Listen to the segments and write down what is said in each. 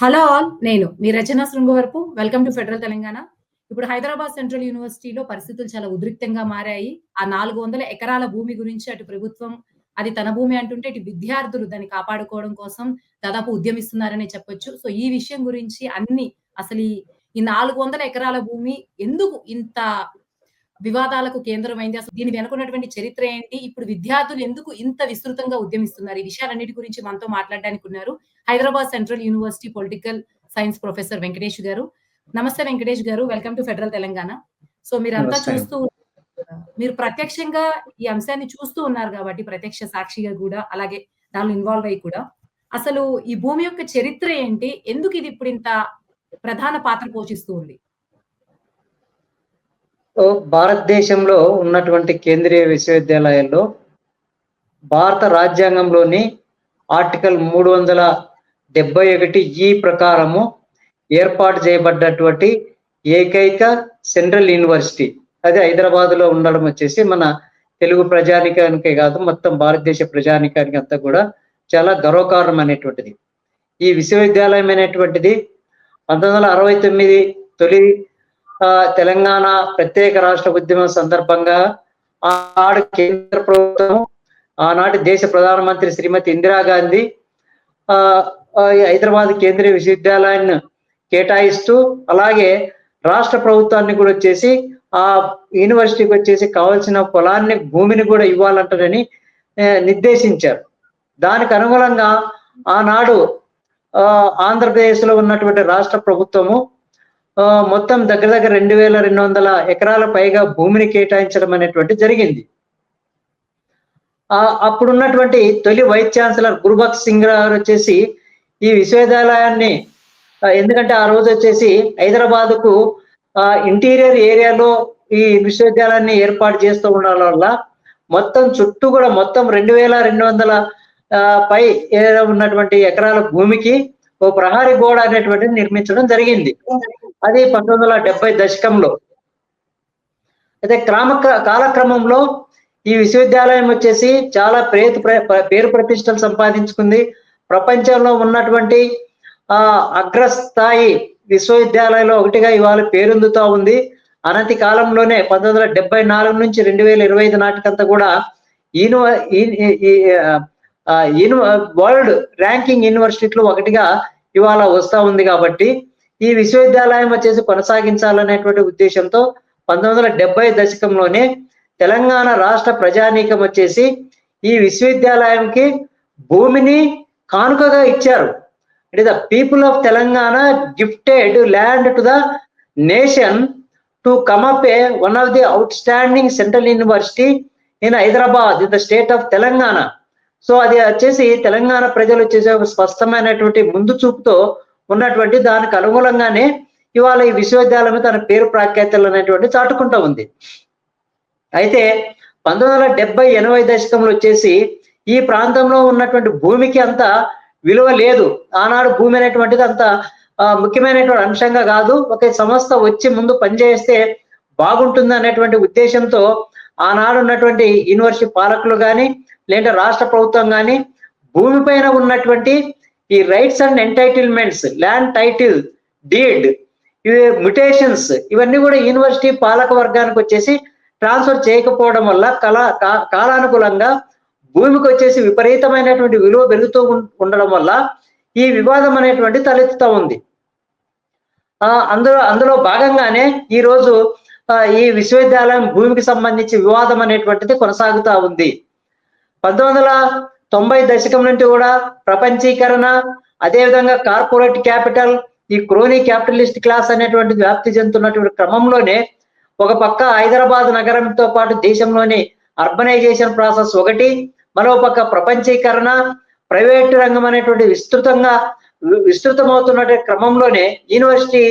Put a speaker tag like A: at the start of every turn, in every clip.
A: Hello all నేను మీ Rachana Srungavarapu. Welcome to federal Telangana ఇప్పుడు Hyderabad central యూనివర్సిటీలో పరిస్థితులు చాలా ఉద్రిక్తంగా మారాయి. ఆ నాలుగు వందల ఎకరాల భూమి గురించి అటు ప్రభుత్వం అది తన భూమి అంటుంటే ఇటు విద్యార్థులు దాన్ని కాపాడుకోవడం కోసం దాదాపు ఉద్యమిస్తున్నారని చెప్పొచ్చు. సో ఈ విషయం గురించి అన్ని అసలు ఈ నాలుగు వందల ఎకరాల భూమి ఎందుకు ఇంత వివాదాలకు కేంద్రమైంది. అసలు దీని వెనుకున్నటువంటి చరిత్ర ఏంటి? ఇప్పుడు విద్యార్థులు ఎందుకు ఇంత విస్తృతంగా ఉద్యమిస్తున్నారు? ఈ విషయాలన్నిటి గురించి మనతో మాట్లాడడానికి ఉన్నారు Hyderabad central university political science professor Venkatesh garu. నమస్తే Venkatesh garu. Welcome to federal Telangana. So మీరంతా. చూస్తూ మీరు ప్రత్యక్షంగా ఈ అంశాన్ని చూస్తూ ఉన్నారు కాబట్టి ప్రత్యక్ష సాక్షిగా కూడా అలాగే దానిలో ఇన్వాల్వ్ అయ్యి కూడా. అసలు ఈ భూమి యొక్క చరిత్ర ఏంటి? ఎందుకు ఇది ఇప్పుడు ఇంత ప్రధాన పాత్ర పోషిస్తూ ఉంది?
B: భారతదేశంలో ఉన్నటువంటి కేంద్రీయ విశ్వవిద్యాలయాల్లో భారత రాజ్యాంగంలోని ఆర్టికల్ మూడు వందల డెబ్బై ఒకటి ఈ ప్రకారము ఏర్పాటు చేయబడ్డటువంటి ఏకైక సెంట్రల్ యూనివర్సిటీ. అది హైదరాబాద్లో ఉండడం వచ్చేసి మన తెలుగు ప్రజానికానికే కాదు మొత్తం భారతదేశ ప్రజానికానికి అంతా కూడా చాలా గర్వకారణమైనటువంటిది ఈ విశ్వవిద్యాలయం అనేటువంటిది పంతొమ్మిది వందల అరవై తొమ్మిది తొలి తెలంగాణ ప్రత్యేక రాష్ట్ర ఉద్యమం సందర్భంగా ఆనాడు కేంద్ర ప్రభుత్వం ఆనాటి దేశ ప్రధానమంత్రి శ్రీమతి ఇందిరాగాంధీ ఆ, హైదరాబాద్ కేంద్రీయ విశ్వవిద్యాలయాన్ని కేటాయిస్తూ అలాగే రాష్ట్ర ప్రభుత్వాన్ని కూడా వచ్చేసి ఆ యూనివర్సిటీకి వచ్చేసి కావాల్సిన పొలాన్ని భూమిని కూడా ఇవ్వాలంటారని నిర్దేశించారు. దానికి అనుగుణంగా ఆనాడు ఆ, ఆంధ్రప్రదేశ్లో ఉన్నటువంటి రాష్ట్ర ప్రభుత్వము మొత్తం దగ్గర దగ్గర రెండు వేల రెండు వందల ఎకరాల పైగా భూమిని కేటాయించడం అనేటువంటి జరిగింది. అప్పుడు అప్పుడున్నటువంటి తొలి వైస్ ఛాన్సలర్ గురుబక్ సింగ్ గారు వచ్చేసి ఈ విశ్వవిద్యాలయాన్ని ఎందుకంటే ఆ రోజు వచ్చేసి హైదరాబాద్కు ఇంటీరియర్ ఏరియాలో ఈ విశ్వవిద్యాలయాన్ని ఏర్పాటు చేస్తూ ఉండడం వల్ల మొత్తం చుట్టూ కూడా మొత్తం రెండు వేల రెండు వందల పై ఉన్నటువంటి ఎకరాల భూమికి ఓ ప్రహారీ గోడ అనేటువంటిది నిర్మించడం జరిగింది. అది పంతొమ్మిది వందల డెబ్బై దశకంలో. అయితే క్రమ కాలక్రమంలో ఈ విశ్వవిద్యాలయం వచ్చేసి చాలా ప్రేత పేరు ప్రతిష్టలు సంపాదించుకుంది. ప్రపంచంలో ఉన్నటువంటి ఆ అగ్రస్థాయి విశ్వవిద్యాలయంలో ఒకటిగా ఇవాళ పేరొందుతూ ఉంది. అనతి కాలంలోనే పంతొమ్మిది వందల డెబ్బై నాలుగు నుంచి రెండు వేల ఇరవై ఐదు నాటికంతా కూడా యూని వరల్డ్ ర్యాంకింగ్ యూనివర్సిటీలో ఒకటిగా ఇవాళ వస్తూ ఉంది కాబట్టి ఈ విశ్వవిద్యాలయం వచ్చేసి కొనసాగించాలనేటువంటి ఉద్దేశంతో పంతొమ్మిది వందల డెబ్బై దశకంలోనే తెలంగాణ రాష్ట్ర ప్రజానీకం వచ్చేసి ఈ విశ్వవిద్యాలయంకి భూమిని కానుకగా ఇచ్చారు. అంటే the people of Telangana gifted land to the nation to come up a one of the outstanding central university in Hyderabad in the state of Telangana. So అది వచ్చేసి తెలంగాణ ప్రజలు వచ్చేసి ఒక స్పష్టమైనటువంటి ముందు చూపుతో ఉన్నటువంటి దానికి అనుగుణంగానే ఇవాళ ఈ విశ్వవిద్యాలయం తన పేరు ప్రాఖ్యాతలు అనేటువంటి చాటుకుంటూ ఉంది. అయితే పంతొమ్మిది వందల డెబ్బై ఎనభై దశకంలో వచ్చేసి ఈ ప్రాంతంలో ఉన్నటువంటి భూమికి అంత విలువ లేదు. ఆనాడు భూమి అనేటువంటిది అంత ముఖ్యమైనటువంటి అంశంగా కాదు. ఒక సంస్థ వచ్చి ముందు పనిచేస్తే బాగుంటుంది అనేటువంటి ఉద్దేశంతో ఆనాడు ఉన్నటువంటి యూనివర్సిటీ పాలకులు కానీ లేదా రాష్ట్ర ప్రభుత్వం కానీ భూమిపైన ఉన్నటువంటి ఈ rights and entitlements land title deed ఇవి మ్యుటేషన్స్ ఇవన్నీ కూడా యూనివర్సిటీ పాలక వర్గానికి వచ్చేసి ట్రాన్స్ఫర్ చేయకపోవడం వల్ల కళ కాలానుకూలంగా కాలానుగుణంగా భూమికి వచ్చేసి విపరీతమైనటువంటి విలువ పెరుగుతూ ఉండడం వల్ల ఈ వివాదం అనేటువంటి తలెత్తుతూ ఉంది. అందులో అందులో భాగంగానే ఈ రోజు ఈ విశ్వవిద్యాలయం భూమికి సంబంధించి వివాదం అనేటువంటిది కొనసాగుతూ ఉంది. పంతొమ్మిది వందల తొంభై దశకం నుండి కూడా ప్రపంచీకరణ అదేవిధంగా కార్పొరేట్ క్యాపిటల్ ఈ క్రోనీ క్యాపిటలిస్ట్ క్లాస్ అనేటువంటి వ్యాప్తి చెందుతున్నటువంటి క్రమంలోనే ఒక పక్క హైదరాబాద్ నగరంతో పాటు దేశంలోని అర్బనైజేషన్ ప్రాసెస్ ఒకటి మరో పక్క ప్రపంచీకరణ ప్రైవేట్ రంగం అనేటువంటి విస్తృతంగా విస్తృతమవుతున్నటువంటి క్రమంలోనే యూనివర్సిటీ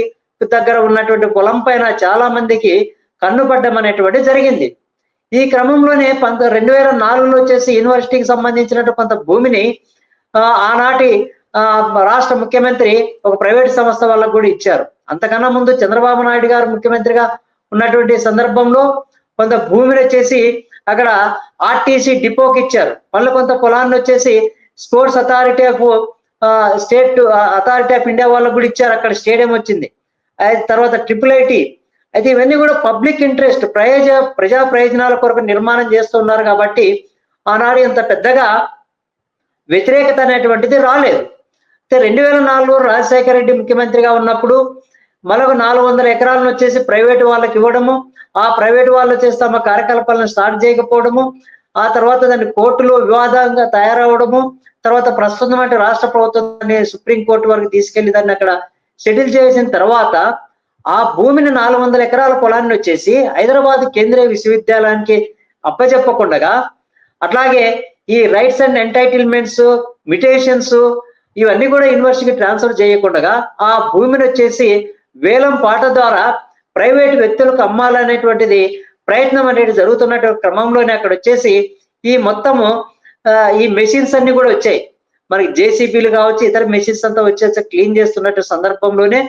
B: దగ్గర ఉన్నటువంటి పొలం పైన చాలా మందికి కన్నుపడ్డం అనేటువంటి జరిగింది. ఈ క్రమంలోనే పంత రెండు వేల నాలుగులో వచ్చేసి యూనివర్సిటీకి సంబంధించినటువంటి కొంత భూమిని ఆనాటి రాష్ట్ర ముఖ్యమంత్రి ఒక ప్రైవేట్ సంస్థ వాళ్ళకు కూడా ఇచ్చారు. అంతకన్నా ముందు చంద్రబాబు నాయుడు గారు ముఖ్యమంత్రిగా ఉన్నటువంటి సందర్భంలో కొంత భూమిని వచ్చేసి అక్కడ ఆర్టీసీ డిపోకి ఇచ్చారు. మళ్ళీ కొంత పొలాన్ని వచ్చేసి sports authority of state authority of India వాళ్ళకు కూడా ఇచ్చారు. అక్కడ స్టేడియం వచ్చింది. తర్వాత ట్రిపుల్ ఐటీ అయితే ఇవన్నీ కూడా పబ్లిక్ ఇంట్రెస్ట్ ప్రయోజ ప్రజా ప్రయోజనాల కొరకు నిర్మాణం చేస్తున్నారు కాబట్టి ఆనాడు ఇంత పెద్దగా వ్యతిరేకత అనేటువంటిది రాలేదు. అయితే రెండు వేల నాలుగులో రాజశేఖర రెడ్డి ముఖ్యమంత్రిగా ఉన్నప్పుడు మరొక నాలుగు వందల ఎకరాలను వచ్చేసి ప్రైవేట్ వాళ్ళకి ఇవ్వడము ఆ ప్రైవేట్ వాళ్ళు వచ్చేసి తమ కార్యకలాపాలను స్టార్ట్ చేయకపోవడము ఆ తర్వాత దాన్ని కోర్టులో వివాదంగా తయారవడము తర్వాత ప్రస్తుతం అంటే రాష్ట్ర ప్రభుత్వాన్ని సుప్రీంకోర్టు వరకు తీసుకెళ్ళి దాన్ని అక్కడ సెటిల్ చేసిన తర్వాత ఆ భూమిని నాలుగు వందల ఎకరాల పొలాన్ని వచ్చేసి హైదరాబాద్ కేంద్రీయ విశ్వవిద్యాలయానికి అప్పచెప్పకుండగా అట్లాగే ఈ రైట్స్ అండ్ ఎంటైటిల్మెంట్స్ మిటేషన్స్ ఇవన్నీ కూడా యూనివర్సిటీకి ట్రాన్స్ఫర్ చేయకుండా ఆ భూమిని వచ్చేసి వేలం పాట ద్వారా ప్రైవేట్ వ్యక్తులకు అమ్మాలనేటువంటిది ప్రయత్నం అనేది జరుగుతున్నటువంటి క్రమంలోనే అక్కడ వచ్చేసి ఈ మొత్తము ఈ మెషిన్స్ అన్ని కూడా వచ్చాయి. మనకి జేసీబీలు కావచ్చు ఇతర మెషిన్స్ అంతా వచ్చేసి క్లీన్ చేస్తున్నట్టు సందర్భంలోనే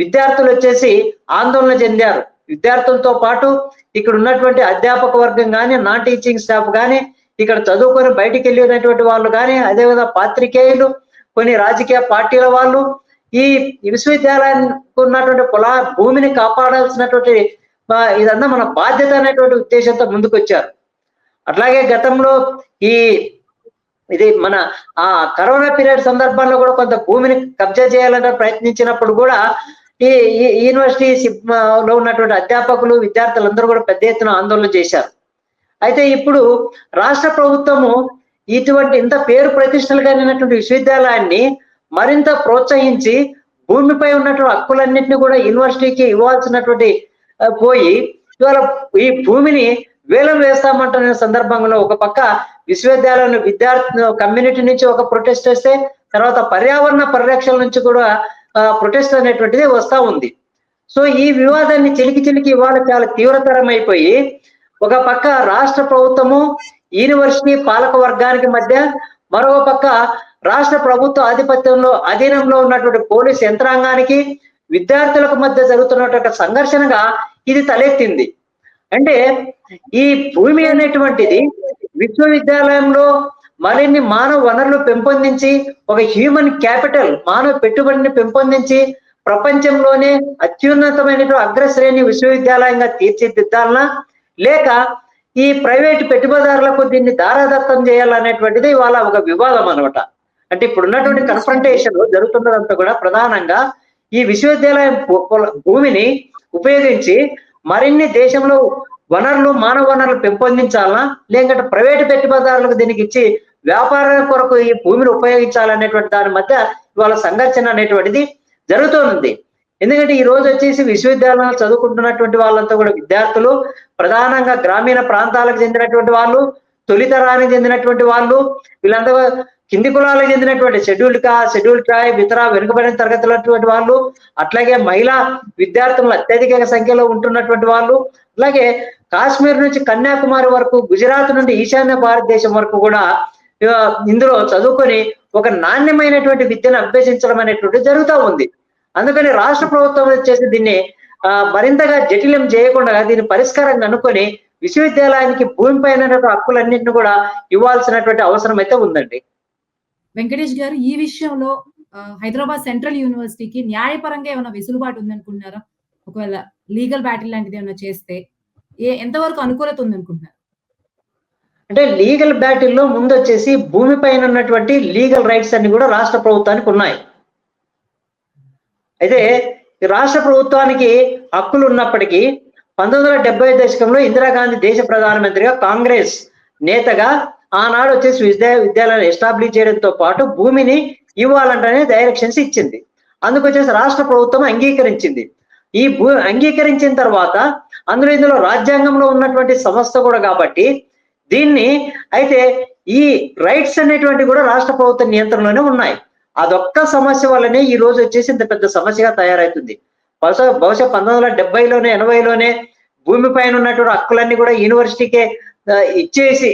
B: విద్యార్థులు వచ్చేసి ఆందోళన చెందారు. విద్యార్థులతో పాటు ఇక్కడ ఉన్నటువంటి అధ్యాపక వర్గం కానీ నాన్ టీచింగ్ స్టాఫ్ కానీ ఇక్కడ చదువుకొని బయటికి వెళ్ళినటువంటి వాళ్ళు కానీ అదేవిధంగా పాత్రికేయులు కొన్ని రాజకీయ పార్టీల వాళ్ళు ఈ విశ్వవిద్యాలయానికి ఉన్నటువంటి పొలా భూమిని కాపాడాల్సినటువంటి ఇదంతా మన బాధ్యత అనేటువంటి ఉద్దేశంతో ముందుకొచ్చారు. అట్లాగే గతంలో ఈ ఇది మన ఆ కరోనా పీరియడ్ సందర్భంలో కూడా కొంత భూమిని కబ్జా చేయాలని ప్రయత్నించినప్పుడు కూడా ఈ యూనివర్సిటీ సిబ్- లో ఉన్నటువంటి అధ్యాపకులు విద్యార్థులందరూ కూడా పెద్ద ఎత్తున ఆందోళన చేశారు. అయితే ఇప్పుడు రాష్ట్ర ప్రభుత్వము ఇటువంటి ఇంత పేరు ప్రతిష్టలు కలిగినటువంటి విశ్వవిద్యాలయాన్ని మరింత ప్రోత్సహించి భూమిపై ఉన్నటువంటి హక్కులన్నింటినీ కూడా యూనివర్సిటీకి ఇవ్వాల్సినటువంటి పోయి ఇవాళ ఈ భూమిని వేలం వేస్తామంటున్న సందర్భంలో ఒక పక్క విశ్వవిద్యాలయం విద్యార్థి కమ్యూనిటీ నుంచి ఒక ప్రొటెస్ట్ వస్తే తర్వాత పర్యావరణ పరిరక్షణ నుంచి కూడా ప్రొటెస్ట్ అనేటువంటిది వస్తా ఉంది. సో ఈ వివాదాన్ని చిలికి చిలికి ఇవాళ చాలా తీవ్రతరం అయిపోయి ఒక పక్క రాష్ట్ర ప్రభుత్వము యూనివర్సిటీ పాలక వర్గానికి మధ్య మరో పక్క రాష్ట్ర ప్రభుత్వ ఆధిపత్యంలో అధీనంలో ఉన్నటువంటి పోలీస్ యంత్రాంగానికి విద్యార్థులకు మధ్య జరుగుతున్నటువంటి సంఘర్షణగా ఇది తలెత్తింది. అంటే ఈ భూమి అనేటువంటిది విశ్వవిద్యాలయంలో మరిన్ని మానవ వనరులు పెంపొందించి ఒక హ్యూమన్ క్యాపిటల్ మానవ పెట్టుబడిని పెంపొందించి ప్రపంచంలోనే అత్యున్నతమైన అగ్రశ్రేణి విశ్వవిద్యాలయంగా తీర్చిదిద్దాలనా? లేక ఈ ప్రైవేట్ పెట్టుబడిదారులకు దీన్ని దారాదత్తం చేయాలనేటువంటిది ఇవాళ ఒక వివాదం అనమాట అంటే ఇప్పుడు ఉన్నటువంటి కన్ఫ్రంటేషన్ జరుగుతున్నదంతా కూడా ప్రధానంగా ఈ విశ్వవిద్యాలయం భూమిని ఉపయోగించి మరిన్ని దేశంలో వనరులు మానవ వనరులు పెంపొందించాలనా? లేదంటే ప్రైవేట్ పెట్టుబడిదారులకు దీనికి ఇచ్చి వ్యాపారం కొరకు ఈ భూమిని ఉపయోగించాలనేటువంటి దాని మధ్య ఇవాళ సంఘర్షణ అనేటువంటిది జరుగుతుంది. ఎందుకంటే ఈ రోజు వచ్చేసి విశ్వవిద్యాలయాలు చదువుకుంటున్నటువంటి వాళ్ళంతా కూడా విద్యార్థులు ప్రధానంగా గ్రామీణ ప్రాంతాలకు చెందినటువంటి వాళ్ళు తొలితరానికి చెందినటువంటి వాళ్ళు వీళ్ళంతా కింది కులాలకు చెందినటువంటి షెడ్యూల్డ్ కా షెడ్యూల్ ట్రైబ్ ఇతర వెనుకబడిన తరగతులటువంటి వాళ్ళు అట్లాగే మహిళా విద్యార్థులు అత్యధిక సంఖ్యలో ఉంటున్నటువంటి వాళ్ళు అలాగే కాశ్మీర్ నుంచి కన్యాకుమారి వరకు గుజరాత్ నుండి ఈశాన్య భారతదేశం వరకు కూడా ఇందులో చదువుకొని ఒక నాణ్యమైనటువంటి విద్యను అభ్యసించడం అనేటువంటి జరుగుతూ ఉంది. అందుకని రాష్ట్ర ప్రభుత్వం వచ్చేసి దీన్ని మరింతగా జటిలం చేయకుండా దీని పరిష్కారం కనుక్కొని విశ్వవిద్యాలయానికి భూమి పైన హక్కులన్నింటినీ కూడా ఇవ్వాల్సినటువంటి అవసరం అయితే ఉందండి.
A: వెంకటేష్ గారు ఈ విషయంలో హైదరాబాద్ సెంట్రల్ యూనివర్సిటీకి న్యాయపరంగా ఏమైనా వెసులుబాటు ఉందనుకుంటున్నారా? ఒకవేళ లీగల్ బ్యాటిల్ లాంటిది ఏమైనా చేస్తే ఏ ఎంతవరకు అనుకూలత ఉందనుకుంటున్నారు?
B: అంటే లీగల్ బ్యాటిల్లో ముందు వచ్చేసి భూమి పైన ఉన్నటువంటి లీగల్ రైట్స్ అన్ని కూడా రాష్ట్ర ప్రభుత్వానికి ఉన్నాయి. అయితే రాష్ట్ర ప్రభుత్వానికి హక్కులు ఉన్నప్పటికీ పంతొమ్మిది వందల డెబ్బై దశకంలో ఇందిరాగాంధీ దేశ ప్రధానమంత్రిగా కాంగ్రెస్ నేతగా ఆనాడు వచ్చేసి విద్యా విద్యాలయాలు ఎస్టాబ్లిష్ చేయడంతో పాటు భూమిని ఇవ్వాలంటనే డైరెక్షన్స్ ఇచ్చింది. అందుకు వచ్చేసి రాష్ట్ర ప్రభుత్వం అంగీకరించింది. ఈ భూ అంగీకరించిన తర్వాత అందులో ఇందులో రాజ్యాంగంలో ఉన్నటువంటి సంస్థ కూడా కాబట్టి దీన్ని అయితే ఈ రైట్స్ అనేటువంటి కూడా రాష్ట్ర ప్రభుత్వ నియంత్రణలోనే ఉన్నాయి. అదొక్క సమస్య వల్లనే ఈ రోజు వచ్చేసి ఇంత పెద్ద సమస్యగా తయారవుతుంది బహుశా బహుశా పంతొమ్మిది వందల డెబ్బైలోనే ఎనభైలోనే భూమి పైన ఉన్నటువంటి హక్కులన్నీ కూడా యూనివర్సిటీకే ఇచ్చేసి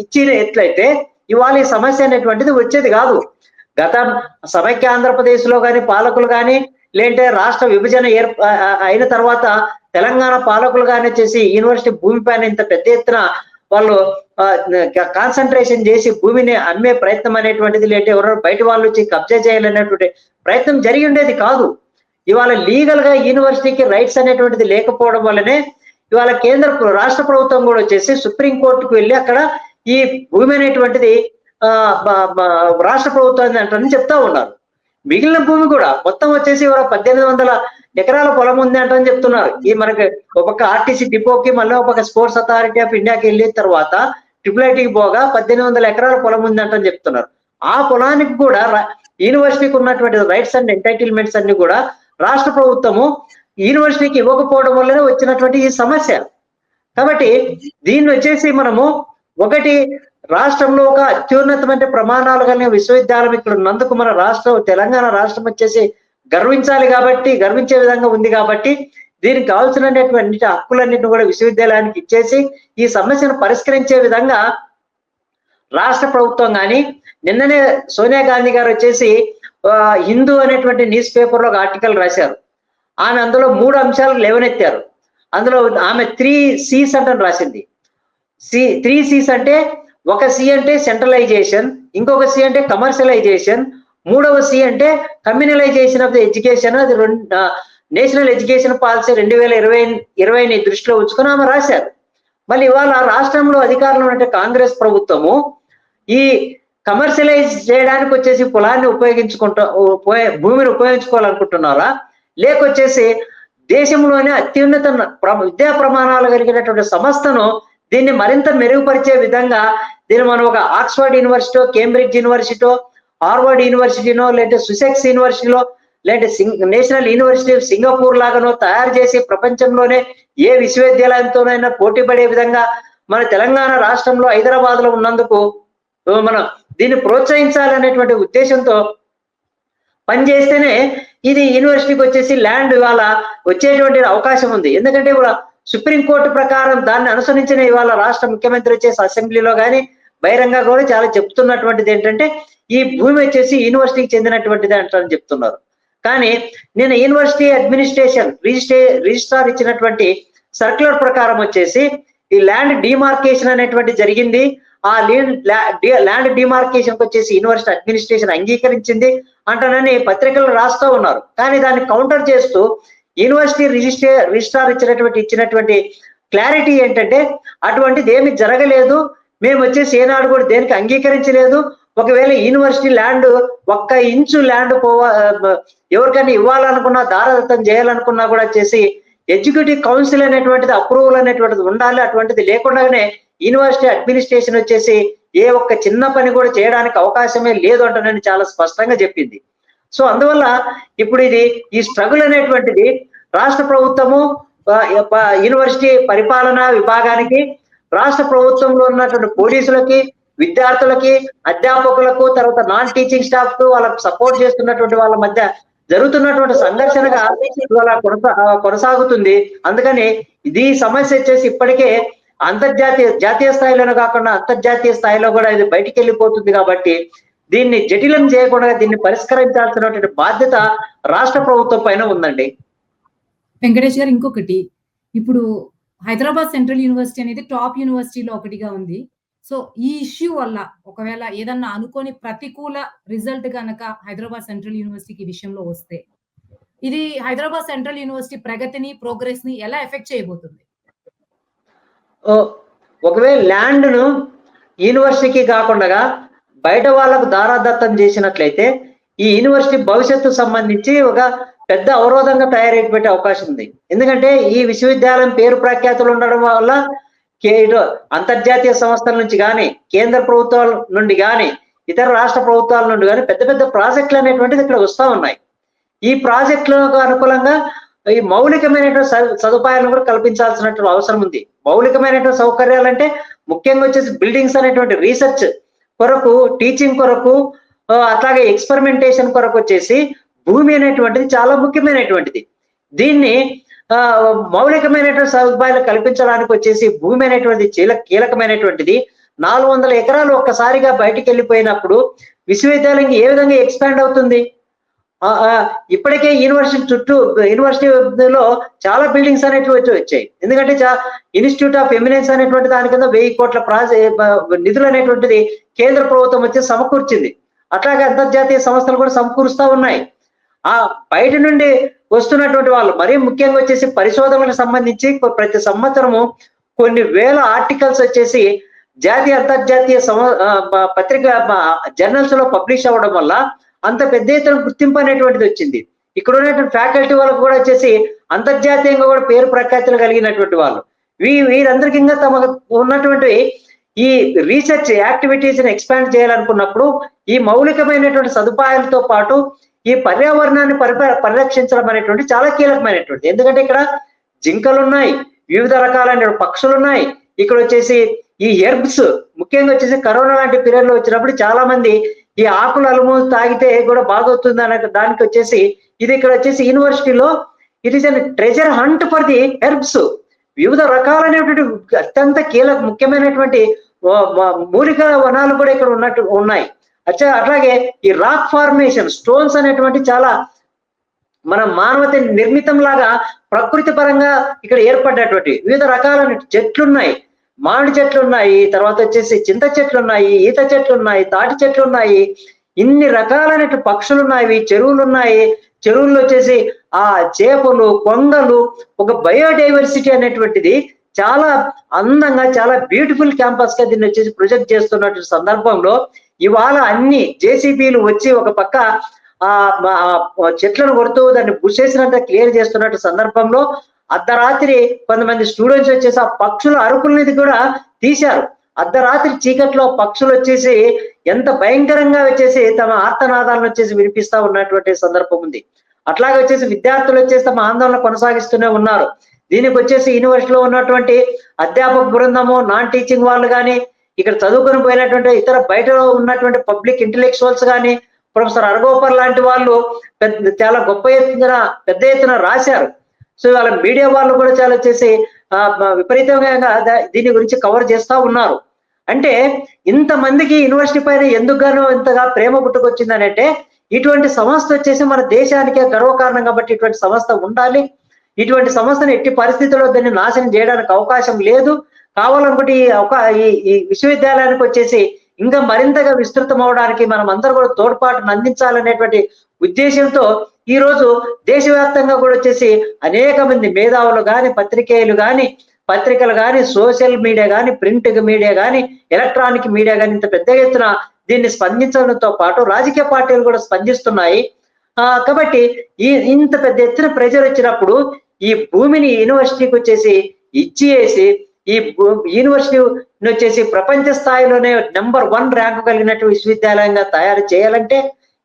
B: ఇచ్చిన ఎట్లయితే ఇవాళ ఈ సమస్య అనేటువంటిది వచ్చేది కాదు. గత సమైక్య ఆంధ్రప్రదేశ్లో కానీ పాలకులు కానీ లేదంటే రాష్ట్ర విభజన ఏర్ అయిన తర్వాత తెలంగాణ పాలకులు కానీ వచ్చేసి యూనివర్సిటీ భూమి పైన ఇంత పెద్ద ఎత్తున వాళ్ళు కాన్సన్ట్రేషన్ చేసి భూమిని అమ్మే ప్రయత్నం అనేటువంటిది లేటే ఎవరో బయట వాళ్ళు వచ్చి కబ్జా చేయాలనేటువంటి ప్రయత్నం జరిగి ఉండేది కాదు. ఇవాళ లీగల్గా యూనివర్సిటీకి రైట్స్ అనేటువంటిది లేకపోవడం వల్లనే ఇవాళ కేంద్ర రాష్ట్ర ప్రభుత్వం కూడా వచ్చేసి సుప్రీంకోర్టుకు వెళ్ళి అక్కడ ఈ భూమి అనేటువంటిది ఆ, రాష్ట్ర ప్రభుత్వాన్ని అంటారని చెప్తా ఉన్నారు. మిగిలిన భూమి కూడా మొత్తం వచ్చేసి ఇవాళ పద్దెనిమిది వందల ఎకరాల పొలం ఉంది అంటని చెప్తున్నారు. ఈ మనకి ఒక ఆర్టీసీ డిపోకి మళ్ళీ ఒక స్పోర్ట్స్ అథారిటీ ఆఫ్ ఇండియాకి వెళ్ళిన తర్వాత ట్రిపుల్ ఐటీకి పోగా పద్దెనిమిది వందల ఎకరాల పొలం ఉంది అంటని చెప్తున్నారు. ఆ పొలానికి కూడా యూనివర్సిటీకి ఉన్నటువంటి రైట్స్ అండ్ ఎంటైటిల్మెంట్స్ అన్ని కూడా రాష్ట్ర ప్రభుత్వము యూనివర్సిటీకి ఇవ్వకపోవడం వల్లనే వచ్చినటువంటి ఈ సమస్య. కాబట్టి దీన్ని వచ్చేసి మనము ఒకటి రాష్ట్రంలో ఒక అత్యున్నతమైన ప్రమాణాలు కలిగిన విశ్వవిద్యాలయం ఇక్కడ ఉన్నందుకు మన రాష్ట్రం తెలంగాణ రాష్ట్రం వచ్చేసి గర్వించాలి కాబట్టి గర్వించే విధంగా ఉంది కాబట్టి దీనికి కావాల్సినటువంటి హక్కులన్నింటిని కూడా విశ్వవిద్యాలయానికి ఇచ్చేసి ఈ సమస్యను పరిష్కరించే విధంగా రాష్ట్ర ప్రభుత్వం కానీ నిన్ననే సోనియా గాంధీ గారు వచ్చేసి హిందూ అనేటువంటి న్యూస్ పేపర్లో ఒక ఆర్టికల్ రాశారు. ఆమె అందులో మూడు అంశాలు లేవనెత్తారు. అందులో ఆమె త్రీ సీస్ అంటే రాసింది. సి త్రీ సీస్ అంటే ఒక సి అంటే సెంట్రలైజేషన్ ఇంకొక సి అంటే కమర్షియలైజేషన్ మూడవ సి అంటే కమ్యూనలైజేషన్ ఆఫ్ ది ఎడ్యుకేషన్ అది రెండు నేషనల్ ఎడ్యుకేషన్ పాలసీ రెండు వేల ఇరవై ఇరవైని దృష్టిలో ఉంచుకొని ఆమె రాశారు. మళ్ళీ ఇవాళ రాష్ట్రంలో అధికారంలో ఉంటే కాంగ్రెస్ ప్రభుత్వము ఈ కమర్షియలైజ్ చేయడానికి వచ్చేసి పొలాన్ని ఉపయోగించుకుంటా ఉపయోగ- భూమిని ఉపయోగించుకోవాలనుకుంటున్నారా? లేకొచ్చేసి దేశంలోనే అత్యున్నత ప్ర- విద్యా ప్రమాణాలు కలిగినటువంటి సంస్థను దీన్ని మరింత మెరుగుపరిచే విధంగా దీన్ని మనం ఒక Oxford university Cambridge university Harvard యూనివర్సిటీనో లేదంటే సుసెక్స్ యూనివర్సిటీలో లేదంటే సింగ్ నేషనల్ యూనివర్సిటీ ఆఫ్ సింగపూర్ లాగానో తయారు చేసి ప్రపంచంలోనే ఏ విశ్వవిద్యాలయంతోనైనా పోటీ పడే విధంగా మన తెలంగాణ రాష్ట్రంలో హైదరాబాద్లో ఉన్నందుకు మనం దీన్ని ప్రోత్సహించాలనేటువంటి ఉద్దేశంతో పనిచేస్తేనే ఇది యూనివర్సిటీకి వచ్చేసి ల్యాండ్ ఇవాళ వచ్చేటువంటి అవకాశం ఉంది. ఎందుకంటే ఇప్పుడు సుప్రీంకోర్టు ప్రకారం దాన్ని అనుసరించిన ఇవాళ రాష్ట్ర ముఖ్యమంత్రి వచ్చేసి అసెంబ్లీలో కానీ బహిరంగ కూడా చాలా చెప్తున్నటువంటిది ఏంటంటే ఈ భూమి వచ్చేసి యూనివర్సిటీకి చెందినటువంటిది అంటారని చెప్తున్నారు. కానీ నేను యూనివర్సిటీ అడ్మినిస్ట్రేషన్ రిజిస్ట్రే రిజిస్ట్రార్ ఇచ్చినటువంటి సర్క్యులర్ ప్రకారం వచ్చేసి ఈ ల్యాండ్ డిమార్కేషన్ అనేటువంటి జరిగింది. ఆ ల్యాండ్ డిమార్కేషన్ వచ్చేసి యూనివర్సిటీ అడ్మినిస్ట్రేషన్ అంగీకరించింది అంటానని పత్రికలు రాస్తూ ఉన్నారు. కానీ దాన్ని కౌంటర్ చేస్తూ యూనివర్సిటీ రిజిస్ట్రే రిజిస్ట్రార్ ఇచ్చినటువంటి ఇచ్చినటువంటి క్లారిటీ ఏంటంటే అటువంటిది ఏమి జరగలేదు. మేము వచ్చేసి ఏనాడు కూడా దేనికి అంగీకరించలేదు. ఒకవేళ యూనివర్సిటీ ల్యాండ్ ఒక్క ఇంచు ల్యాండ్ పోవా ఎవరికైనా ఇవ్వాలనుకున్నా దారదత్తం చేయాలనుకున్నా కూడా చేసి ఎగ్జిక్యూటివ్ కౌన్సిల్ అనేటువంటిది అప్రూవల్ అనేటువంటిది ఉండాలి. అటువంటిది లేకుండానే యూనివర్సిటీ అడ్మినిస్ట్రేషన్ వచ్చేసి ఏ ఒక్క చిన్న పని కూడా చేయడానికి అవకాశమే లేదు అంటానని చాలా స్పష్టంగా చెప్పింది. సో అందువల్ల ఇప్పుడు ఇది ఈ స్ట్రగుల్ అనేటువంటిది రాష్ట్ర ప్రభుత్వము యూనివర్సిటీ పరిపాలనా విభాగానికి రాష్ట్ర ప్రభుత్వంలో ఉన్నటువంటి పోలీసులకి విద్యార్థులకి అధ్యాపకులకు తర్వాత నాన్ టీచింగ్ స్టాఫ్కు వాళ్ళకు సపోర్ట్ చేస్తున్నటువంటి వాళ్ళ మధ్య జరుగుతున్నటువంటి సంఘర్షణగా ఇవాళ కొనసా- కొనసాగుతుంది. అందుకని ఇది సమస్య వచ్చేసి ఇప్పటికే అంతర్జాతీయ జాతీయ స్థాయిలోనే కాకుండా అంతర్జాతీయ స్థాయిలో కూడా ఇది బయటికి వెళ్ళిపోతుంది కాబట్టి దీన్ని జటిలం చేయకుండా దీన్ని పరిష్కరించాల్సినటువంటి బాధ్యత రాష్ట్ర ప్రభుత్వం పైన ఉందండి.
A: వెంకటేష్ గారు ఇంకొకటి ఇప్పుడు హైదరాబాద్ సెంట్రల్ యూనివర్సిటీ అనేది టాప్ యూనివర్సిటీలో ఒకటిగా ఉంది. సో ఈ ఇష్యూ వల్ల ఒకవేళ ఏదన్నా అనుకోని ప్రతికూల రిజల్ట్ గనక హైదరాబాద్ సెంట్రల్ యూనివర్సిటీకి విషయంలో వస్తే ఇది హైదరాబాద్ సెంట్రల్ యూనివర్సిటీ ప్రగతిని ప్రోగ్రెస్ని ఎలా ఎఫెక్ట్ చేయబోతుంది?
B: ఒకవేళ ల్యాండ్ను యూనివర్సిటీకి కాకుండా బయట వాళ్ళకు దారాదత్తం చేసినట్లయితే ఈ యూనివర్సిటీ భవిష్యత్తు సంబంధించి ఒక పెద్ద అవరోధంగా తయారైపోయే అవకాశం ఉంది. ఎందుకంటే ఈ విశ్వవిద్యాలయం పేరు ప్రఖ్యాతులు ఉండడం వల్ల అంతర్జాతీయ సంస్థల నుంచి కానీ కేంద్ర ప్రభుత్వాల నుండి కానీ ఇతర రాష్ట్ర ప్రభుత్వాల నుండి కానీ పెద్ద పెద్ద ప్రాజెక్టులు అనేటువంటిది ఇక్కడ వస్తూ ఉన్నాయి. ఈ ప్రాజెక్టులకు అనుకూలంగా ఈ మౌలికమైనటువంటి స- సదుపాయాలను కూడా కల్పించాల్సినటువంటి అవసరం ఉంది. మౌలికమైనటువంటి సౌకర్యాలు అంటే ముఖ్యంగా వచ్చేసి బిల్డింగ్స్ అనేటువంటి రీసెర్చ్ కొరకు టీచింగ్ కొరకు అట్లాగే ఎక్స్పెరిమెంటేషన్ కొరకు వచ్చేసి భూమి అనేటువంటిది చాలా ముఖ్యమైనటువంటిది. దీన్ని మౌలికమైనటువంటి సదుపాయాలు కల్పించడానికి వచ్చేసి భూమి అనేటువంటిది చీల కీలకమైనటువంటిది. నాలుగు వందల ఎకరాలు ఒక్కసారిగా బయటికి వెళ్ళిపోయినప్పుడు విశ్వవిద్యాలయం ఏ విధంగా ఎక్స్పాండ్ అవుతుంది? ఇప్పటికే యూనివర్సిటీ చుట్టూ యూనివర్సిటీలో చాలా బిల్డింగ్స్ అనేటివి వచ్చాయి. ఎందుకంటే చా ఇన్స్టిట్యూట్ ఆఫ్ ఎమినెన్స్ అనేటువంటి దాని కింద వెయ్యి కోట్ల ప్రాజె నిధులు అనేటువంటిది కేంద్ర ప్రభుత్వం వచ్చి సమకూర్చింది. అట్లాగే అంతర్జాతీయ సంస్థలు కూడా సమకూరుస్తా ఉన్నాయి. ఆ బయట నుండి వస్తున్నటువంటి వాళ్ళు మరీ ముఖ్యంగా వచ్చేసి పరిశోధనలకు సంబంధించి ప్రతి సంవత్సరము కొన్ని వేల ఆర్టికల్స్ వచ్చేసి జాతీయ అంతర్జాతీయ సమ పత్రిక జర్నల్స్లో పబ్లిష్ అవ్వడం వల్ల అంత పెద్ద ఎత్తున గుర్తింపు అనేటువంటిది వచ్చింది. ఇక్కడ ఉన్నటువంటి ఫ్యాకల్టీ వాళ్ళకు కూడా వచ్చేసి అంతర్జాతీయంగా కూడా పేరు ప్రఖ్యాతులు కలిగినటువంటి వాళ్ళు. వీ వీరందరికీ ఇంకా తమ ఉన్నటువంటి ఈ రీసెర్చ్ యాక్టివిటీస్ని ఎక్స్పాండ్ చేయాలనుకున్నప్పుడు ఈ మౌలికమైనటువంటి సదుపాయాలతో పాటు ఈ పర్యావరణాన్ని పరిప- పరిరక్షించడం అనేటువంటి చాలా కీలకమైనటువంటి ఎందుకంటే ఇక్కడ జింకలు ఉన్నాయి వివిధ రకాలైన పక్షులు ఉన్నాయి ఇక్కడ వచ్చేసి ఈ ఎర్బ్స్ ముఖ్యంగా వచ్చేసి కరోనా లాంటి పీరియడ్లో వచ్చినప్పుడు చాలా మంది ఈ ఆకులు అలుము తాగితే కూడా బాగవుతుంది అనే దానికి వచ్చేసి ఇది ఇక్కడ వచ్చేసి యూనివర్సిటీలో it is an treasure hunt for the herbs. వివిధ రకాలైనటువంటి అత్యంత కీలక ముఖ్యమైనటువంటి మూలిక వనాలు కూడా ఇక్కడ ఉన్నట్టు ఉన్నాయి. అచ్చా అట్లాగే ఈ రాక్ ఫార్మేషన్ స్టోన్స్ అనేటువంటి చాలా మన మానవత నిర్మితం లాగా ప్రకృతి పరంగా ఇక్కడ ఏర్పడ్డటువంటి వివిధ రకాలైన చెట్లు ఉన్నాయి మామిడి చెట్లు ఉన్నాయి తర్వాత వచ్చేసి చింత చెట్లు ఉన్నాయి ఈత చెట్లు ఉన్నాయి తాటి చెట్లు ఉన్నాయి ఇన్ని రకాలైన పక్షులు ఉన్నాయి చెరువులు ఉన్నాయి చెరువుల్లో వచ్చేసి ఆ చేపలు కొంగలు ఒక బయోడైవర్సిటీ అనేటువంటిది చాలా అందంగా చాలా బ్యూటిఫుల్ క్యాంపస్గా దీన్ని వచ్చేసి ప్రొజెక్ట్ చేస్తున్నటువంటి సందర్భంలో ఇవాళ అన్ని జేసీబీలు వచ్చి ఒక పక్క ఆ చెట్లను కొడుతూ దాన్ని బుషేసినంత క్లియర్ చేస్తున్నట్టు సందర్భంలో అర్ధరాత్రి కొంతమంది స్టూడెంట్స్ వచ్చేసి ఆ పక్షుల అరుపులనేది కూడా తీశారు. అర్ధరాత్రి చీకట్లో పక్షులు వచ్చేసి ఎంత భయంకరంగా వచ్చేసి తమ ఆర్తనాదాలను వచ్చేసి వినిపిస్తా ఉన్నటువంటి సందర్భం ఉంది. అట్లాగే వచ్చేసి విద్యార్థులు వచ్చేసి తమ ఆందోళన కొనసాగిస్తూనే ఉన్నారు. దీనికి వచ్చేసి యూనివర్సిటీలో ఉన్నటువంటి అధ్యాపక బృందము నాన్ టీచింగ్ వాళ్ళు కానీ ఇక్కడ చదువుకొని పోయినటువంటి ఇతర బయట ఉన్నటువంటి పబ్లిక్ ఇంటలెక్చువల్స్ కానీ ప్రొఫెసర్ అరగోపర్ లాంటి వాళ్ళు పెద్ద చాలా గొప్ప ఎత్తున పెద్ద ఎత్తున రాశారు. సో వాళ్ళ మీడియా వాళ్ళు కూడా చాలా వచ్చేసి విపరీతంగా దీని గురించి కవర్ చేస్తా ఉన్నారు. అంటే ఇంతమందికి యూనివర్సిటీ పైన ఎందుకుగానో ఇంతగా ప్రేమ పుట్టుకొచ్చిందని అంటే ఇటువంటి సంస్థ వచ్చేసి మన దేశానికే గర్వకారణం కాబట్టి ఇటువంటి సంస్థ ఉండాలి. ఇటువంటి సంస్థను ఎట్టి పరిస్థితుల్లో దాన్ని నాశనం చేయడానికి అవకాశం లేదు. కావాలనుకుంటే ఈ ఒక ఈ ఈ విశ్వవిద్యాలయానికి వచ్చేసి ఇంకా మరింతగా విస్తృతం అవడానికి మనం అందరూ కూడా తోడ్పాటును అందించాలనేటువంటి ఉద్దేశంతో ఈ రోజు దేశవ్యాప్తంగా కూడా వచ్చేసి అనేక మంది మేధావులు కానీ పత్రికేయులు కానీ పత్రికలు కానీ సోషల్ మీడియా కానీ ప్రింట్ మీడియా కానీ ఎలక్ట్రానిక్ మీడియా కానీ ఇంత పెద్ద ఎత్తున దీన్ని స్పందించడంతో పాటు రాజకీయ పార్టీలు కూడా స్పందిస్తున్నాయి. ఆ కాబట్టి ఈ ఇంత పెద్ద ఎత్తున ప్రెజర్ వచ్చినప్పుడు ఈ భూమిని యూనివర్సిటీకి వచ్చేసి ఇచ్చేసి ఈ యూనివర్సిటీ వచ్చేసి ప్రపంచ స్థాయిలోనే నెంబర్ వన్ ర్యాంకు కలిగినట్టు విశ్వవిద్యాలయంగా తయారు చేయాలంటే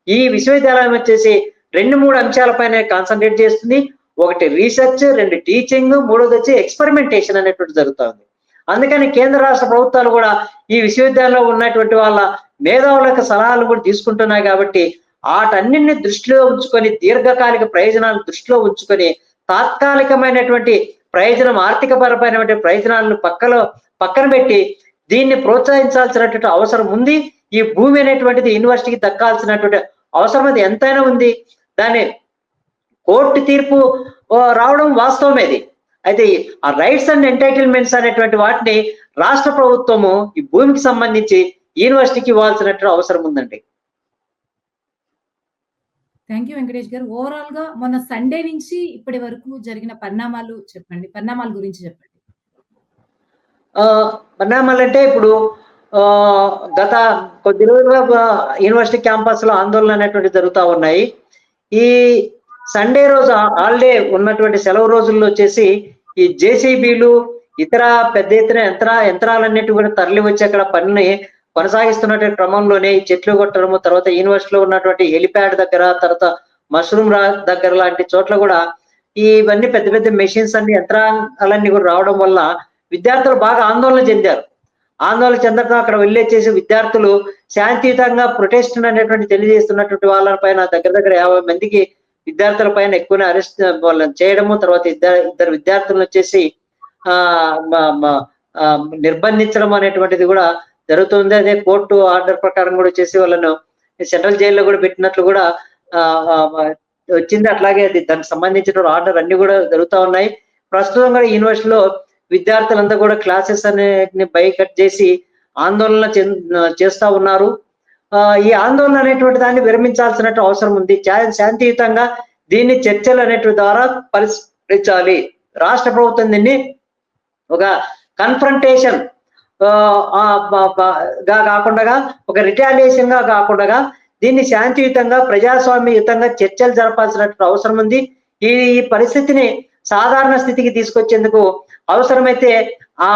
B: ఈ విశ్వవిద్యాలయం వచ్చేసి రెండు మూడు అంశాలపైన కాన్సన్ట్రేట్ చేస్తుంది. ఒకటి రీసెర్చ్ రెండు టీచింగ్ మూడోది వచ్చి ఎక్స్పెరిమెంటేషన్ అనేటువంటి జరుగుతుంది. అందుకని కేంద్ర రాష్ట్ర ప్రభుత్వాలు కూడా ఈ విశ్వవిద్యాలయంలో ఉన్నటువంటి వాళ్ళ మేధావులకు సలహాలు కూడా తీసుకుంటున్నాయి కాబట్టి వాటన్నింటిని దృష్టిలో ఉంచుకొని దీర్ఘకాలిక ప్రయోజనాలు దృష్టిలో ఉంచుకొని తాత్కాలికమైనటువంటి ప్రయోజనం ఆర్థిక పరమైనటువంటి ప్రయోజనాలను పక్కలో పక్కన పెట్టి దీన్ని ప్రోత్సహించాల్సినటువంటి అవసరం ఉంది. ఈ భూమి అనేటువంటిది యూనివర్సిటీకి దక్కాల్సినటువంటి అవసరం అది ఎంతైనా ఉంది. దాని కోర్టు తీర్పు రావడం వాస్తవమేది అయితే ఆ రైట్స్ అండ్ ఎంటైటిల్మెంట్స్ అనేటువంటి వాటిని రాష్ట్ర ప్రభుత్వము ఈ భూమికి సంబంధించి యూనివర్సిటీకి ఇవ్వాల్సినటువంటి అవసరం ఉందండి.
A: థ్యాంక్ యూ వెంకటేష్ గారు. ఓవరాల్గా మొన్న సండే నుంచి ఇప్పటి వరకు జరిగిన పరిణామాలు చెప్పండి. పరిణామాల గురించి చెప్పండి.
B: పరిణామాలు అంటే ఇప్పుడు ఆ, గత కొద్ది రోజులుగా యూనివర్సిటీ క్యాంపస్లో ఆందోళన అనేటువంటి జరుగుతూ ఉన్నాయి. ఈ సండే రోజు హాలిడే ఉన్నటువంటి సెలవు రోజుల్లో వచ్చేసి ఈ జేసీబీలు ఇతర పెద్ద ఎత్తున యంత్ర యంత్రాలన్నిటి కూడా తరలి వచ్చి అక్కడ పనిని కొనసాగిస్తున్నటువంటి క్రమంలోనే చెట్లు కొట్టడము తర్వాత యూనివర్సిటీలో ఉన్నటువంటి హెలిప్యాడ్ దగ్గర తర్వాత మష్రూమ్ రా దగ్గర లాంటి చోట్ల కూడా ఇవన్నీ పెద్ద పెద్ద మెషిన్స్ అన్ని యంత్రాంగాలన్నీ కూడా రావడం వల్ల విద్యార్థులు బాగా ఆందోళన చెందారు. ఆందోళన చెందడం అక్కడ వెళ్ళేసేసి విద్యార్థులు శాంతియుతంగా ప్రొటెస్ట్ అనేటువంటి తెలియజేస్తున్నటువంటి వాళ్ళ పైన దగ్గర దగ్గర యాభై మందికి విద్యార్థుల పైన ఎక్కువనే అరెస్ట్ వాళ్ళని చేయడము తర్వాత ఇద్దరు ఇద్దరు విద్యార్థులను వచ్చేసి ఆ ఆ, నిర్బంధించడం అనేటువంటిది కూడా జరుగుతుంది అదే కోర్టు ఆర్డర్ ప్రకారం కూడా వచ్చేసి వాళ్ళను సెంట్రల్ జైల్లో కూడా పెట్టినట్లు కూడా వచ్చింది. అట్లాగే అది దానికి సంబంధించిన ఆర్డర్ అన్ని కూడా జరుగుతూ ఉన్నాయి. ప్రస్తుతం కూడా యూనివర్సిటీలో విద్యార్థులంతా కూడా క్లాసెస్ అనేటిని బైకట్ చేసి ఆందోళన చేస్తూ చేస్తా ఉన్నారు. ఈ ఆందోళన అనేటువంటి దాన్ని విరమించాల్సిన అవసరం ఉంది. శాంతియుతంగా దీన్ని చర్చలు అనేటువంటి ద్వారా పరిష్కరించాలి. రాష్ట్ర ప్రభుత్వం దీన్ని ఒక కన్ఫ్రంటేషన్ గా కాకుండా ఒక రిటాలియేషన్గా కాకుండా దీన్ని శాంతియుతంగా ప్రజాస్వామ్యయుతంగా చర్చలు జరపాల్సిన అవసరం ఉంది. ఈ పరిస్థితిని సాధారణ స్థితికి తీసుకొచ్చేందుకు అవసరమైతే ఆ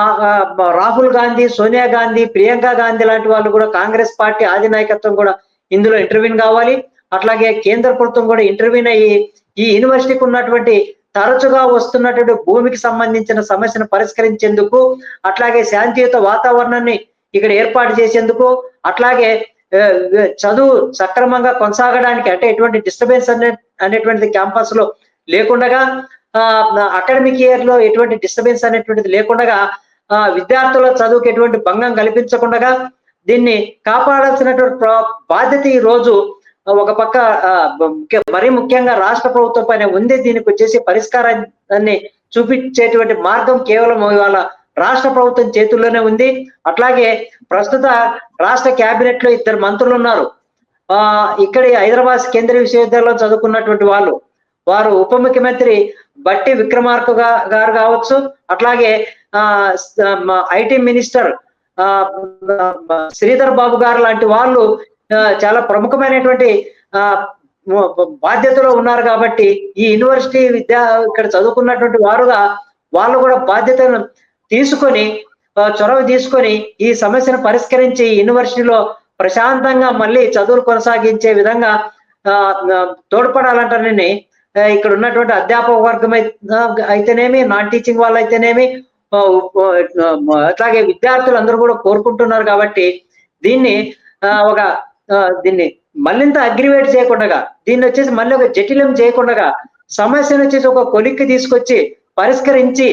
B: రాహుల్ గాంధీ సోనియా గాంధీ ప్రియాంక గాంధీ లాంటి వాళ్ళు కూడా కాంగ్రెస్ పార్టీ ఆధినాయకత్వం కూడా ఇందులో ఇంటర్వ్యూన్ కావాలి. అట్లాగే కేంద్ర ప్రభుత్వం కూడా ఇంటర్వ్యూన్ అయ్యి ఈ యూనివర్సిటీకి ఉన్నటువంటి తరచుగా వస్తున్నటువంటి భూమికి సంబంధించిన సమస్యను పరిష్కరించేందుకు అట్లాగే శాంతియుత వాతావరణాన్ని ఇక్కడ ఏర్పాటు చేసేందుకు అట్లాగే చదువు సక్రమంగా కొనసాగడానికి అంటే ఎటువంటి డిస్టర్బెన్స్ అనే అనేటువంటిది క్యాంపస్లో లేకుండగా అకాడమిక్ ఇయర్లో ఎటువంటి డిస్టర్బెన్స్ అనేటువంటిది లేకుండగా ఆ, విద్యార్థుల చదువుకి ఎటువంటి భంగం కల్పించకుండా దీన్ని కాపాడాల్సినటువంటి బాధ్యత ఈ రోజు ఒక పక్క ఆ, ముఖ్య- మరీ ముఖ్యంగా రాష్ట్ర ప్రభుత్వం పైన ఉంది దీనికి వచ్చేసి పరిష్కారాన్ని చూపించేటువంటి మార్గం కేవలం ఇవాళ రాష్ట్ర ప్రభుత్వం చేతుల్లోనే ఉంది. అట్లాగే ప్రస్తుత రాష్ట్ర కేబినెట్లో ఇద్దరు మంత్రులు ఉన్నారు. ఆ ఇక్కడ హైదరాబాద్ కేంద్రీయ విశ్వవిద్యాలయం చదువుకున్నటువంటి వాళ్ళు. వారు ఉప ముఖ్యమంత్రి బట్టి విక్రమార్క గారు కావచ్చు. అట్లాగే ఆ ఐటీ మినిస్టర్ ఆ శ్రీధర్ బాబు గారు లాంటి వాళ్ళు చాలా ప్రముఖమైనటువంటి ఆ బాధ్యతలో ఉన్నారు కాబట్టి ఈ యూనివర్సిటీ విద్యా ఇక్కడ చదువుకున్నటువంటి వారుగా వాళ్ళు కూడా బాధ్యతను తీసుకొని చొరవ తీసుకొని ఈ సమస్యను పరిష్కరించి యూనివర్సిటీలో ప్రశాంతంగా మళ్ళీ చదువులు కొనసాగించే విధంగా ఆ, తోడ్పడాలంటారని ఇక్కడ ఉన్నటువంటి అధ్యాపక వర్గం అయితేనేమి నాన్ టీచింగ్ వాళ్ళు అయితేనేమి అట్లాగే విద్యార్థులు అందరూ కూడా కోరుకుంటున్నారు కాబట్టి దీన్ని ఆ, ఒక దీన్ని మళ్ళింత అగ్రివేట్ చేయకుండా దీన్ని వచ్చేసి మళ్ళీ ఒక జటిలం చేయకుండా సమస్యను వచ్చేసి ఒక కొలిక్కి తీసుకొచ్చి పరిష్కరించి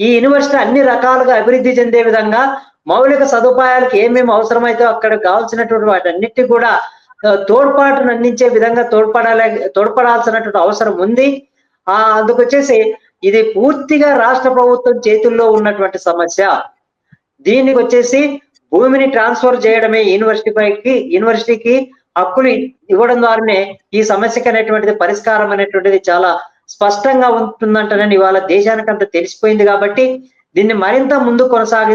B: ఈ యూనివర్సిటీ అన్ని రకాలుగా అభివృద్ధి చెందే విధంగా మౌలిక సదుపాయాలకు ఏమేమి అవసరమైతే అక్కడ కావాల్సినటువంటి వాటన్నిటి కూడా తోడ్పాటును అందించే విధంగా తోడ్పడాలి తోడ్పడాల్సినటువంటి అవసరం ఉంది. ఆ అందుకొచ్చేసి ఇది పూర్తిగా రాష్ట్ర ప్రభుత్వం చేతుల్లో ఉన్నటువంటి సమస్య. దీనికి వచ్చేసి భూమిని ట్రాన్స్ఫర్ చేయడమే యూనివర్సిటీ పైకి యూనివర్సిటీకి హక్కులు ఇవ్వడం ద్వారానే ఈ సమస్యకి అనేటువంటిది పరిష్కారం అనేటువంటిది చాలా స్పష్టంగా ఉంటుందంటేనే ఇవాళ దేశానికి అంత తెలిసిపోయింది కాబట్టి దీన్ని మరింత ముందు కొనసాగి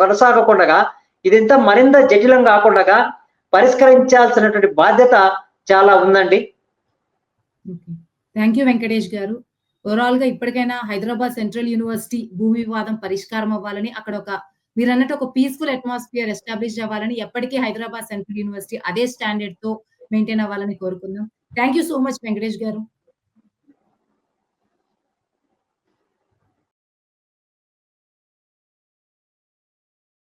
B: కొనసాగకుండా ఇదింత మరింత జటిలం కాకుండా పరిష్కరించాల్సినటువంటి బాధ్యత చాలా ఉందండి.
A: థ్యాంక్ యూ వెంకటేష్ గారు. ఓవరాల్గా ఇప్పటికైనా హైదరాబాద్ సెంట్రల్ యూనివర్సిటీ భూమి వివాదం పరిష్కారం అవ్వాలని అక్కడ ఒక మీరు అన్నట్టు ఒక పీస్ఫుల్ అట్మాస్ఫియర్ ఎస్టాబ్లిష్ అవ్వాలని ఎప్పటికీ హైదరాబాద్ సెంట్రల్ యూనివర్సిటీ అదే స్టాండర్డ్తో మెయింటైన్ అవ్వాలని కోరుకుందాం. Thank you so much Venkatesh గారు.